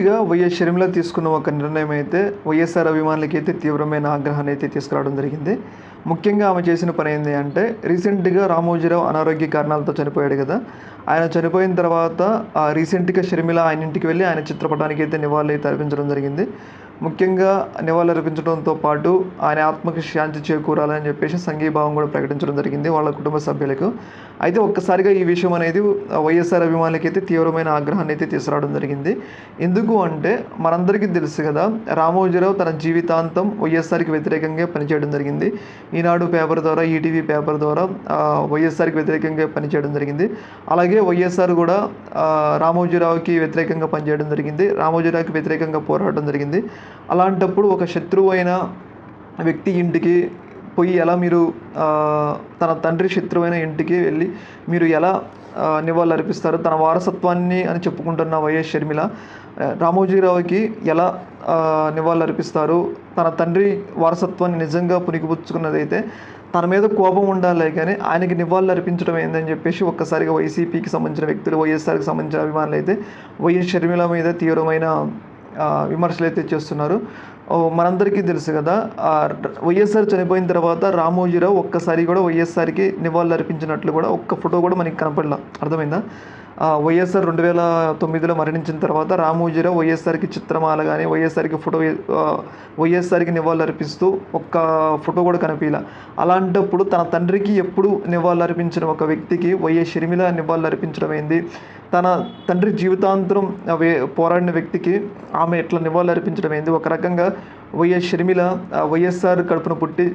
గా వైఎస్ షర్మిల తీసుకున్న ఒక నిర్ణయం అయితే వైఎస్ఆర్ అభిమానులకి అయితే తీవ్రమైన ఆగ్రహాన్ని అయితే తీసుకురావడం జరిగింది. ముఖ్యంగా ఆమె చేసిన పని ఏంటి అంటే రీసెంట్గా రామోజీరావు అనారోగ్య కారణాలతో చనిపోయాడు కదా. ఆయన చనిపోయిన తర్వాత ఆ రీసెంట్గా షర్మిల ఆయన ఇంటికి వెళ్ళి ఆయన చిత్రపటానికి అయితే నివాళులు అయితే అర్పించడం జరిగింది. ముఖ్యంగా నివాళులర్పించడంతో పాటు ఆయన ఆత్మకి శాంతి చేకూరాలని చెప్పేసి సంఘీభావం కూడా ప్రకటించడం జరిగింది వాళ్ళ కుటుంబ సభ్యులకు. అయితే ఒక్కసారిగా ఈ విషయం అనేది వైఎస్ఆర్ అభిమానులకైతే తీవ్రమైన ఆగ్రహాన్ని అయితే తీసుకురావడం జరిగింది. ఎందుకు అంటే మనందరికీ తెలుసు కదా రామోజీరావు తన జీవితాంతం వైఎస్ఆర్కి వ్యతిరేకంగా పనిచేయడం జరిగింది. ఈనాడు పేపర్ ద్వారా ఈటీవీ పేపర్ ద్వారా వైఎస్ఆర్కి వ్యతిరేకంగా పనిచేయడం జరిగింది. అలాగే వైఎస్ఆర్ కూడా రామోజీరావుకి వ్యతిరేకంగా పనిచేయడం జరిగింది. రామోజీరావుకి వ్యతిరేకంగా పోరాడడం జరిగింది. అలాంటప్పుడు ఒక శత్రువు అయిన వ్యక్తి ఇంటికి పోయి ఎలా మీరు తన తండ్రి శత్రువైన ఇంటికి వెళ్ళి మీరు ఎలా నివాళులు అర్పిస్తారు తన వారసత్వాన్ని అని చెప్పుకుంటున్న వైఎస్ షర్మిల రామోజీరావుకి ఎలా నివాళులు అర్పిస్తారు తన తండ్రి వారసత్వాన్ని నిజంగా పునికిపుచ్చుకున్నదైతే తన మీద కోపం ఉండాలి కానీ ఆయనకి నివాళులు అర్పించడం ఏందని చెప్పేసి ఒక్కసారిగా వైసీపీకి సంబంధించిన వ్యక్తులు వైఎస్ఆర్కి సంబంధించిన అభిమానులు అయితే వైఎస్ షర్మిల మీద తీవ్రమైన విమర్శలు అయితే చేస్తున్నారు. మనందరికీ తెలుసు కదా వైఎస్ఆర్ చనిపోయిన తర్వాత రామోజీరావు ఒక్కసారి కూడా వైఎస్ఆర్కి నివాళులు అర్పించినట్లు కూడా ఒక్క ఫోటో కూడా మనకి కనపడలా. అర్థమైందా? వైఎస్ఆర్ రెండు వేల తొమ్మిదిలో మరణించిన తర్వాత రామోజీరావు వైఎస్ఆర్కి చిత్రమాల కానీ వైఎస్ఆర్కి ఫోటో వైఎస్ఆర్కి నివాళులు అర్పిస్తూ ఒక్క ఫోటో కూడా కనిపించలే. అలాంటప్పుడు తన తండ్రికి ఎప్పుడు నివాళులు అర్పించిన ఒక వ్యక్తికి వైఎస్ షర్మిల నివాళులు అర్పించడం తన తండ్రి జీవితాంతరం వే పోరాడిన వ్యక్తికి ఆమె ఎట్లా నివాళులు అర్పించడం ఒక రకంగా వైఎస్ షర్మిల వైఎస్ఆర్ కడుపున పుట్టి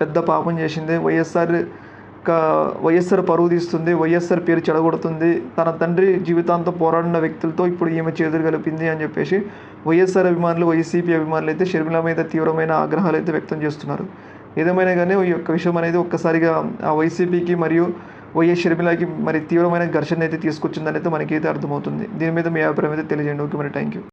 పెద్ద పాపం చేసింది. వైఎస్ఆర్ వైఎస్ఆర్ పరువు తీస్తుంది వైఎస్ఆర్ పేరు చెడగొడుతుంది. తన తండ్రి జీవితాంతం పోరాడిన వ్యక్తులతో ఇప్పుడు ఈమె చేతులు కలిపింది అని చెప్పేసి వైఎస్ఆర్ అభిమానులు వైసీపీ అభిమానులు అయితే షర్మిల మీద తీవ్రమైన ఆగ్రహాలు అయితే వ్యక్తం చేస్తున్నారు. ఏదేమైనా కానీ ఈ యొక్క విషయం అనేది ఒక్కసారిగా ఆ వైసీపీకి మరియు వైఎస్ షర్మిలకి మరి తీవ్రమైన ఘర్షణ అయితే తీసుకొచ్చిందని అయితే మనకైతే అర్థమవుతుంది. దీని మీద మీ అభిప్రాయం అయితే తెలియజేయండి. ఓకే మరి. Thank you